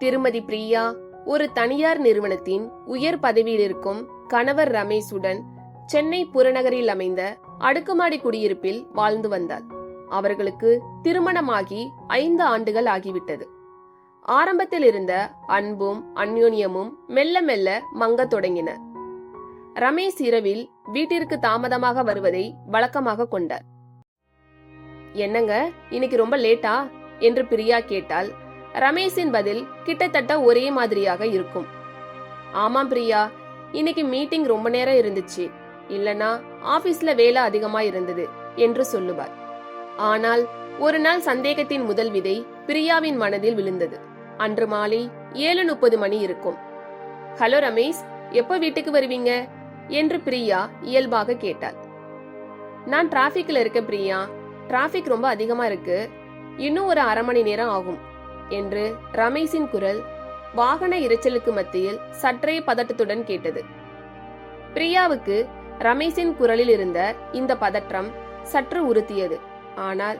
திருமதி பிரியா ஒரு தனியார் நிறுவனத்தின் உயர் பதவியில் இருக்கும் கணவர் ரமேஷுடன் சென்னை புறநகரில் அமைந்த அடுக்குமாடி குடியிருப்பில் வாழ்ந்து வந்தார். அவர்களுக்கு திருமணமாகி ஐந்து ஆண்டுகள் ஆகிவிட்டது. ஆரம்பத்தில் இருந்த அன்பும் அந்யோன்யமும் மெல்ல மெல்ல மங்கத் தொடங்கின. ரமேஷ் இரவில் வீட்டிற்கு தாமதமாக வருவதை வழக்கமாக கொண்டார். என்னங்க இன்னைக்கு ரொம்ப லேட்டா? என்று பிரியா கேட்டால் ரமேஷின் பதில் கிட்டத்தட்ட ஒரே மாதிரியாக இருக்கும். ஆமாம் பிரியா இன்னைக்கு மீட்டிங் ரொம்ப நேரம் இருந்துச்சு. இல்லனா ஆபீஸ்ல வேலை அதிகமா இருந்தது என்று சொல்லுவார். ஆனால் ஒரு நாள் சந்தேகத்தின் முதல் விதை பிரியாவின் மனதில் விழுந்தது. அன்று மாலை ஏழு முப்பது மணி இருக்கும். ஹலோ ரமேஷ் எப்போ வீட்டுக்கு வருவீங்க? என்று பிரியா இயல்பாக கேட்டாள். நான் டிராபிக்ல இருக்கேன் பிரியா. டிராபிக் ரொம்ப அதிகமா இருக்கு. இன்னும் ஒரு அரை மணி நேரம் ஆகும். என்று ரமேஷின் குரல் வாகன இரைச்சலுக்கு மத்தியில் சற்றே பதட்டத்துடன் கேட்டது. பிரியாவுக்கு ரமேஷின் குரலில் இருந்த இந்த பதற்றம் சற்று உறுத்தியது. ஆனால்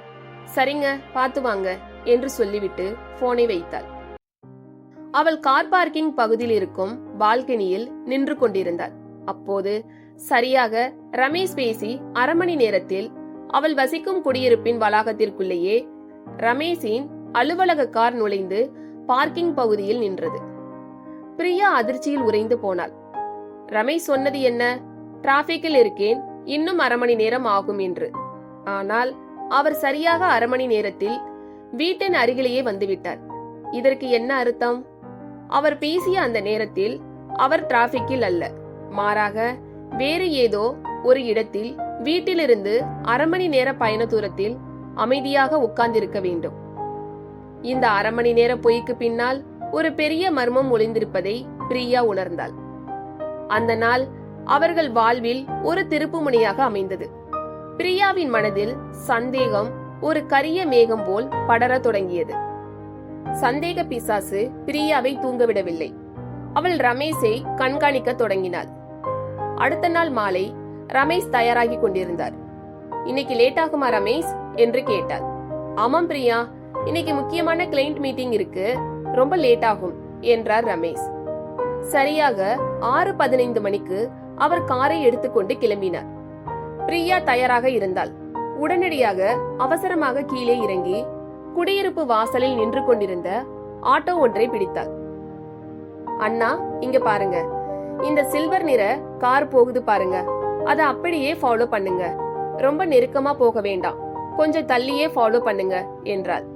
சரிங்க பார்த்து வாங்க என்று சொல்லிவிட்டு போனை வைத்தாள். அவள் கார் பார்க்கிங் பகுதியில் இருக்கும் பால்கனியில் நின்று கொண்டிருந்தாள். அப்போது சரியாக ரமேஷ் பேசி அரை மணி நேரத்தில் அவள் வசிக்கும் குடியிருப்பின் வளாகத்திற்குள்ளேயே ரமேஷின் அலுவலக கார் நுழைந்து பார்க்கிங் பகுதியில் நின்றது. பிரியா அதிர்ச்சியில் உறைந்து போனாள். ரமேஷ் சொன்னது என்ன? டிராபிக்கில் இருக்கேன். இன்னும் அரை மணி நேரம் ஆகும் என்று. ஆனால் அவர் சரியாக அரை மணி நேரத்தில் வீட்டின் அருகிலேயே வந்துவிட்டார். இதற்கு என்ன அர்த்தம்? அவர் பேசிய அந்த நேரத்தில் அவர் டிராபிக்கில் அல்ல. மாறாக வேறு ஏதோ ஒரு இடத்தில் வீட்டிலிருந்து அரை மணி நேர பயண தூரத்தில் அமைதியாக உட்கார்ந்திருக்க வேண்டும். இந்த அரை மணி நேர பொய்க்கு பின்னால் ஒரு பெரிய மர்மம் ஒளிந்திருப்பதை பிரியா உணர்ந்தாள். அந்த நாள் அவர்கள் வாழ்வில் ஒரு திருப்புமுனையாக அமைந்தது. பிரியாவின் மனதில் சந்தேகம் ஒரு கரிய மேகம் போல் படரத் தொடங்கியது. சந்தேக பிசாசு பிரியாவை தூங்கவிடவில்லை. அவள் ரமேஷை கண்காணிக்க தொடங்கினாள். அடுத்த நாள் மாலை ரமேஷ் தயாராகி கொண்டிருந்தார். இன்னைக்கு லேட் ஆகுமா ரமேஷ்? என்று கேட்டாள். ஆமாம் பிரியா இன்னைக்கு முக்கியமான கிளைண்ட் மீட்டிங் இருக்கு. ரொம்ப லேட் ஆகும் என்றார் ரமேஷ். சரியாக ஆறு பதினைந்து மணிக்கு அவர் காரை எடுத்துக்கொண்டு கிளம்பினார். பிரியா தயாராக இருந்தாள். உடனடியாக அவசரமாக கீழே இறங்கி குடியிருப்பு வாசலில் நின்று கொண்டிருந்த ஆட்டோ ஒன்றை பிடித்தாள். அண்ணா இங்க பாருங்க. இந்த சில்வர் நிற கார் போகுது பாருங்க. அதை அப்படியே ஃபாலோ பண்ணுங்க. ரொம்ப நெருக்கமா போக வேண்டாம். கொஞ்சம் தள்ளியே ஃபாலோ பண்ணுங்க என்றாள்.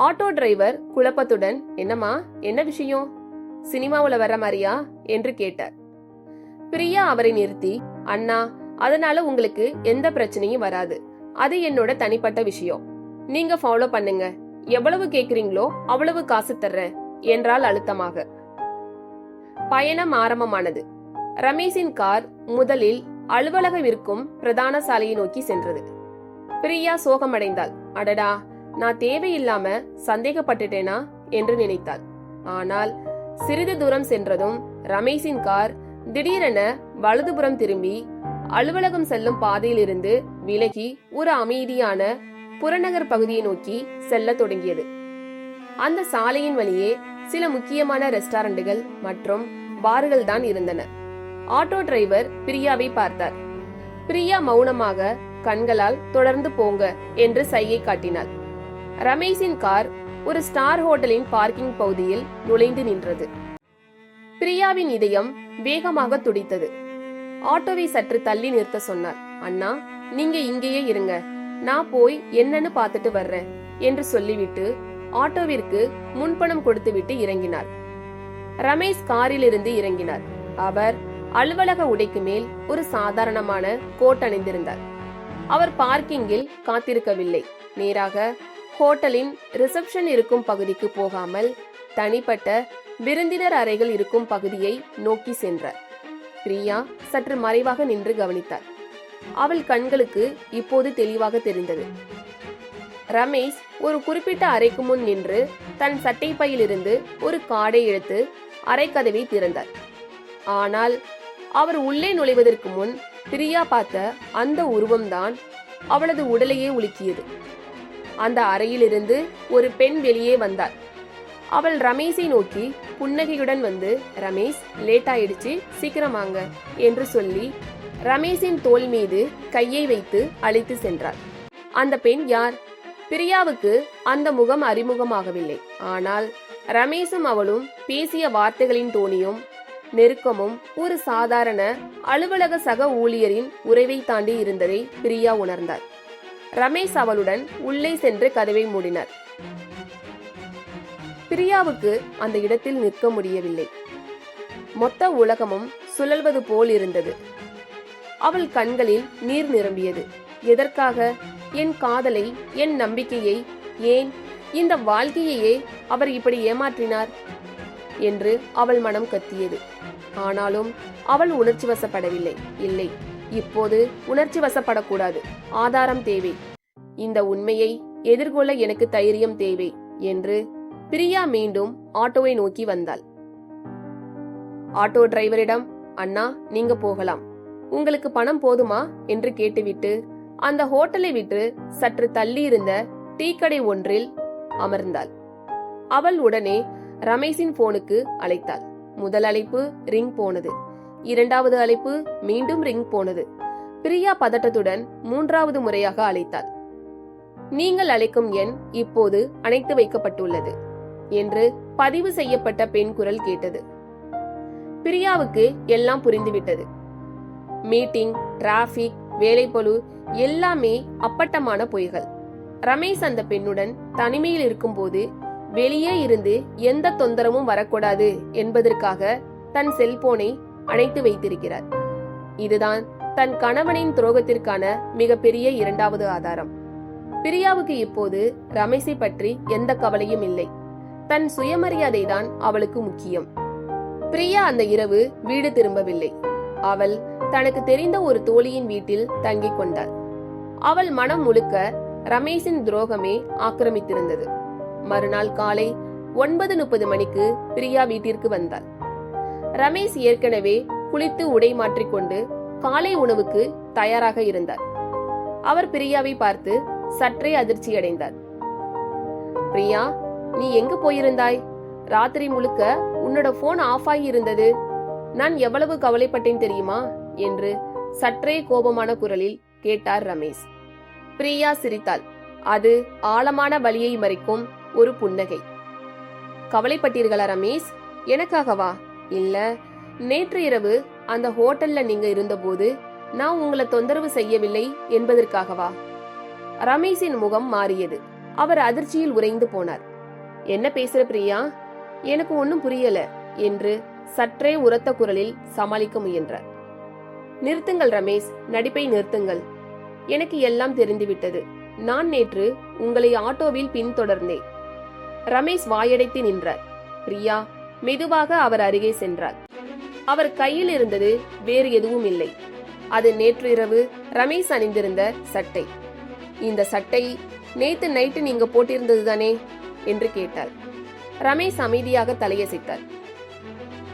ஆட்டோ டிரைவர் குழப்பத்துடன் என்னம்மா என்ன விஷயம்? சினிமாவுல வர மாதிரியா? என்று கேட்டார். பிரியா அவரை நிறுத்தி அண்ணா அதனால உங்களுக்கு எந்த பிரச்சனையும் வராது. அது என்னோட தனிப்பட்ட விஷயம். நீங்க ஃபாலோ பண்ணுங்க. எவ்வளவு கேக்குறீங்களோ அவ்வளவு காசு தர்றேன் என்றால் அழுத்தமாக. பயணம் ஆரம்பமானது. ரமேஷின் கார் முதலில் அலுவலகம் இருக்கும் பிரதான சாலையை நோக்கி சென்றது. பிரியா சோகமடைந்தாள். அடடா நான் தேவையில்லாம சந்தேகப்பட்டுட்டேனா? என்று நினைத்தாள். ஆனால் சிறிது தூரம் சென்றதும் ரமேஷின் கார் திடீரென வலதுபுறம் திரும்பி அலுவலகம் செல்லும் பாதையிலிருந்து விலகி ஒரு அமைதியான புறநகர் பகுதியை நோக்கி செல்ல தொடங்கியது. அந்த சாலையின் வழியே சில முக்கியமான ரெஸ்டாரண்டுகள் மற்றும் பார்கள் தான் இருந்தன. ஆட்டோ டிரைவர் பிரியாவை பார்த்தார். பிரியா மௌனமாக கண்களால் தொடர்ந்து போங்க என்று சையை காட்டினாள். ரமேஷின் கார் ஒரு ஸ்டார் ஹோட்டலின் பார்க்கிங் பகுதியில் நுழைந்து நின்றது. பிரியாவின் இதயம் வேகமாக துடித்தது. ஆட்டோவை சற்று தள்ளி நிறுத்த சொன்னார். அண்ணா நீங்க இங்கேயே இருங்க. நான் போய் என்னன்னு பார்த்துட்டு வர்றேன் என்று சொல்லிவிட்டு ஆட்டோவிற்கு முன்பணம் கொடுத்துவிட்டு இறங்கினார். ரமேஷ் காரிலிருந்து இறங்கினார். அவர் அலுவலக உடைக்கு மேல் ஒரு சாதாரணமான கோட் அணிந்திருந்தார். அவர் பார்க்கிங்கில் காத்திருக்கவில்லை. நேராக ஹோட்டலின் ரிசப்ஷன் இருக்கும் பகுதிக்கு போகாமல் தனிப்பட்ட விருந்தினர் அறைகள் இருக்கும் பகுதியை நோக்கி சென்றார் பிரியா சற்று மறைவாக நின்று கவனித்தார் அவள் கண்களுக்கு இப்போது தெளிவாக தெரிந்தது. ரமேஷ் ஒரு குறிப்பிட்ட அறைக்கு முன் நின்று தன் சட்டை பையிலிருந்து ஒரு காடை எடுத்து அறைக்கதவை திறந்தார். ஆனால் அவர் உள்ளே நுழைவதற்கு முன் பிரியா பார்த்த அந்த உருவம்தான் அவளது உடலையே உலுக்கியது. அந்த அறையிலிருந்து ஒரு பெண் வெளியே வந்தார் அவள் ரமேஷை நோக்கி புன்னகையுடன் வந்து ரமேஷ் லேட் ஆயிடுச்சு சீக்கிரம் வாங்க என்று சொல்லி ரமேஷின் தோல் மீது கையை வைத்து அழைத்து சென்றார் அந்த பெண் யார்? பிரியாவுக்கு அந்த முகம் அறிமுகமாகவில்லை. ஆனால் ரமேஷும் அவளும் பேசிய வார்த்தைகளின் தோணியும் நெருக்கமும் ஒரு சாதாரண அலுவலக சக ஊழியரின் உறவை தாண்டி இருந்ததை பிரியா உணர்ந்தார். ரமேஷ் அவளுடன் உள்ளே சென்று கதவை மூடினார். பிரியாவுக்கு அந்த இடத்தில் நிற்க முடியவில்லை. மொத்த உலகமும் சுழல்வது போல் இருந்தது. அவள் கண்களில் நீர் நிரம்பியது. எதற்காக? என் காதலை என் நம்பிக்கையை ஏன் இந்த வாழ்க்கையையே அவர் இப்படி ஏமாற்றினார்? என்று அவள் மனம் கத்தியது. ஆனாலும் அவள் உணர்ச்சி வசப்படவில்லை இல்லை. இப்போது உணர்ச்சி வசப்படக்கூடாது. ஆதாரம் தேவை. இந்த உண்மையை எதிர்கொள்ள எனக்கு தைரியம் தேவை என்று பிரியா மீண்டும் ஆட்டோவை நோக்கி வந்தாள். ஆட்டோ டிரைவரிடம் அண்ணா நீங்க போகலாம். உங்களுக்கு பணம் போதுமா? என்று கேட்டுவிட்டு அந்த ஹோட்டலை விட்டு சற்று தள்ளி இருந்த டீ கடை ஒன்றில் அமர்ந்தாள். அவள் உடனே ரமேஷின் போனுக்கு அழைத்தாள். முதல் அழைப்பு ரிங் போனது. இரண்டாவது அழைப்பு மீண்டும் ரிங் போனது. பிரியா பதட்டத்துடன் மூன்றாவது முறையாக அழைத்தாள். நீங்கள் அழைக்கும் எண் இப்போது அணைத்து வைக்கப்பட்டுள்ளது என்று பதிவு செய்யப்பட்ட பெண் குரல் கேட்டது. பிரியாவுக்கு எல்லாம் புரிந்துவிட்டது. மீட்டிங் டிராபிக் வேலைப்பழு எல்லாமே அப்பட்டமான பொய்கள். ரமேஷ் அந்த பெண்ணுடன் தனிமையில் இருக்கும்போது வெளியே இருந்து எந்த தொந்தரவும் வரக்கூடாது என்பதற்காக தன் செல்போனை அணைத்து வைத்திருக்கிறார். இதுதான் தன் கணவனின் துரோகத்திற்கான மிகப்பெரிய இரண்டாவது ஆதாரம். பிரியாவுக்கு இப்போது ரமேஷை பற்றி எந்த கவலையும் இல்லை. தன் சுயமரியாதை தான் அவளுக்கு முக்கியம். பிரியா அந்த இரவு வீடு திரும்பவில்லை. அவள் தனக்கு தெரிந்த ஒரு தோழியின் வீட்டில் தங்கிக் கொண்டாள். அவள் மனம் முழுக்க ரமேஷின் துரோகமே ஆக்கிரமித்திருந்தது. மறுநாள் காலை ஒன்பது முப்பது மணிக்கு பிரியா வீட்டிற்கு வந்தாள். ரமேஷ் ஏற்கனவே குளித்து உடை மாற்றிக்கொண்டு காலை உணவுக்கு தயாராக இருந்தார். அவர் பிரியாவை பார்த்து சற்றே அதிர்ச்சியடைந்தார். பிரியா நீ எங்க போயிருந்தாய்? ராத்திரி முழுக்க உன்னோட போன் ஆஃப் ஆகி இருந்தது. நான் எவ்வளவு கவலைப்பட்டேன் தெரியுமா? என்று சற்றே கோபமான குரலில் கேட்டார் ரமேஷ். பிரியா சிரித்தாள். அது ஆழமான வலியை மறைக்கும் ஒரு புன்னகை. கவலைப்பட்டீர்களா ரமேஷ்? எனக்காகவா? இல்ல நேற்று இரவு அந்த ஹோட்டல்ல நீங்க இருந்தபோது நான் உங்களை தொந்தரவு செய்யவில்லை என்பதற்காகவா? ரமேஷின் முகம் மாறியது. அவர் அதிர்ச்சியில் உறைந்து போனார். என்ன பேசுற பிரியா? எனக்கு ஒன்னும் புரியல என்று சற்றே உரத்த குரலில் சமாளிக்க முயன்றார். நிறுத்துங்கள் ரமேஷ் நடிப்பை நிறுத்துங்கள். எனக்கு எல்லாம் தெரிந்துவிட்டது. நான் நேற்று உங்களை ஆட்டோவில் பின்தொடர்ந்தேன். ரமேஷ் வாயடைத்து நின்றார். பிரியா மெதுவாக அவர் அருகே சென்றார். அவர் கையில் இருந்தது வேறு எதுவும் இல்லை. அது நேற்று இரவு ரமேஷ் அணிந்திருந்த சட்டை. இந்த சட்டை நேத்து நைட்டு நீங்க போட்டிருந்தது தானே? என்று கேட்டார் ரமேஷ் அமைதியாக தலையசைத்தார்.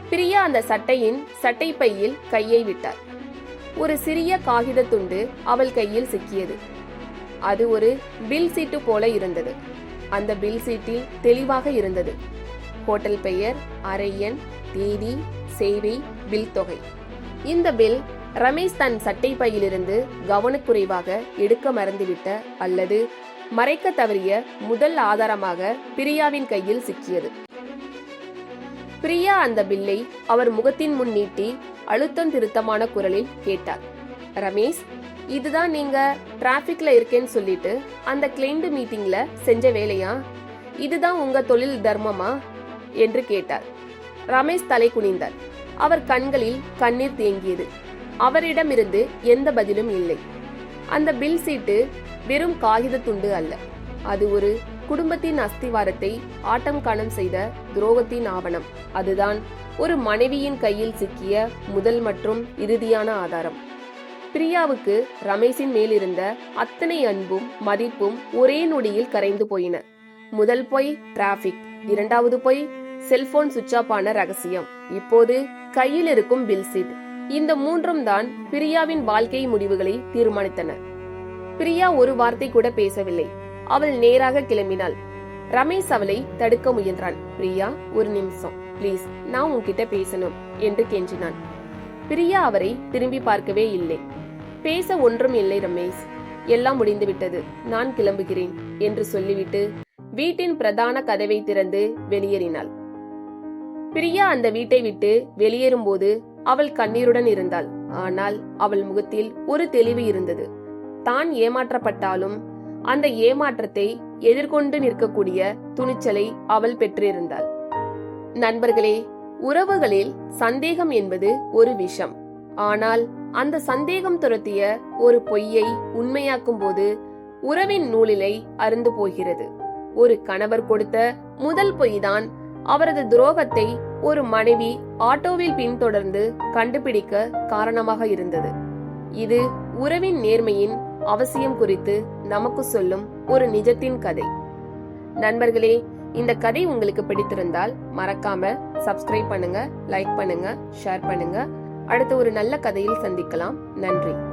பிரியா அந்த சட்டையின் சட்டை பையில் கையை விட்டார். ஒரு சிறிய காகித துண்டு அவள் கையில் சிக்கியது. அது ஒரு பில் சீட்டு போல இருந்தது. அந்த பில் சீட்டில் தெளிவாக இருந்தது. ஹோட்டல் பெயர் அறை எண் தேதி சேவை பில் தொகை. இந்த பில் ரமேஷ் தன் சட்டை பையிலிருந்து கவனக்குறைவாக எடுக்க மறந்துவிட்ட அல்லது மறைக்க தவறிய முதல் ஆதாரமாக பிரியாவின் கையில் சிக்கியது. பிரியா அந்த பில்லை அவர் முகத்தின் முன் நீட்டி அழுத்தம் திருத்தமான குரலில் கேட்டார். ரமேஷ் இதுதான் நீங்க டிராபிக்ல இருக்கேன்னு சொல்லிட்டு அந்த கிளைண்ட் மீட்டிங்ல செஞ்ச வேலையா? இதுதான் உங்க தொழில் தர்மமா? என்று கேட்டார். ரமேஷ் தலை குனிந்தார். அவர் கண்களில் கண்ணீர் தேங்கியது. அவரிடமிருந்து எந்த பதிலும் இல்லை. அந்த பில் சீட்டு வெறும் காகித துண்டு அல்ல. அது ஒரு குடும்பத்தின் அஸ்திவாரத்தை ஆட்டம் காணம் செய்த துரோகத்தின் ஆவணம். அதுதான் ஒரு மனைவியின் கையில் சிக்கிய முதல் மற்றும் இறுதியான ஆதாரம். பிரியாவுக்கு ரமேஷின் மேலிருந்த அத்தனை அன்பும் மதிப்பும் ஒரே நொடியில் கரைந்து போயின. முதல் பொய் டிராபிக் இரண்டாவது பொய் செல்போன் சுவிட்ச் ஆஃப் ஆன ரகசியம். இப்போது கையில் இருக்கும் பில் சீட். இந்த மூன்றும் தான் பிரியாவின் வாழ்க்கை முடிவுகளை தீர்மானித்தன. பிரியா ஒரு வார்த்தை கூட பேசவில்லை. அவள் நேராக கிளம்பினாள். ரமேஷ் அவளை தடுக்க முயன்றான். பிரியா ஒரு நிமிஷம். ப்ளீஸ் நான் உன்கிட்ட பேசணும் என்று கெஞ்சினான். பிரியா அவரை திரும்பி பார்க்கவே இல்லை. பேச ஒன்றும் இல்லை ரமேஷ். எல்லாம் முடிந்து விட்டது நான் கிளம்புகிறேன் என்று சொல்லிவிட்டு வீட்டின் பிரதான கதவை திறந்து வெளியேறினாள். பிரியா அந்த வீட்டை விட்டு வெளியேறும்போது அவள் கண்ணீருடன் இருந்தாள். ஆனால் அவள் முகத்தில் ஒரு தெளிவு இருந்தது. தான் ஏமாற்றப்பட்டாலும் அந்த ஏமாற்றத்தை எதிர்கொண்டு நிற்கக்கூடிய துணிச்சலை அவள் பெற்றிருந்தாள். நண்பர்களே உறவுகளில் சந்தேகம் என்பது ஒரு விஷம். ஆனால் அந்த சந்தேகம் துரத்திய ஒரு பொய்யை உண்மையாக்கும் போது உறவின் நூலிலை அருந்து போகிறது. ஒரு கணவர் கொடுத்த முதல் பொய்தான் அவரது துரோகத்தை ஒரு மனைவி ஆட்டோவில் பின்தொடர்ந்து கண்டுபிடிக்க காரணமாக இருந்தது. இது உறவின் நேர்மையின் அவசியம் குறித்து நமக்கு சொல்லும் ஒரு நிஜத்தின் கதை. நண்பர்களே இந்த கதை உங்களுக்கு பிடித்திருந்தால் மறக்காம சப்ஸ்கிரைப் பண்ணுங்க லைக் பண்ணுங்க ஷேர் பண்ணுங்க. அடுத்த ஒரு நல்ல கதையில் சந்திக்கலாம். நன்றி.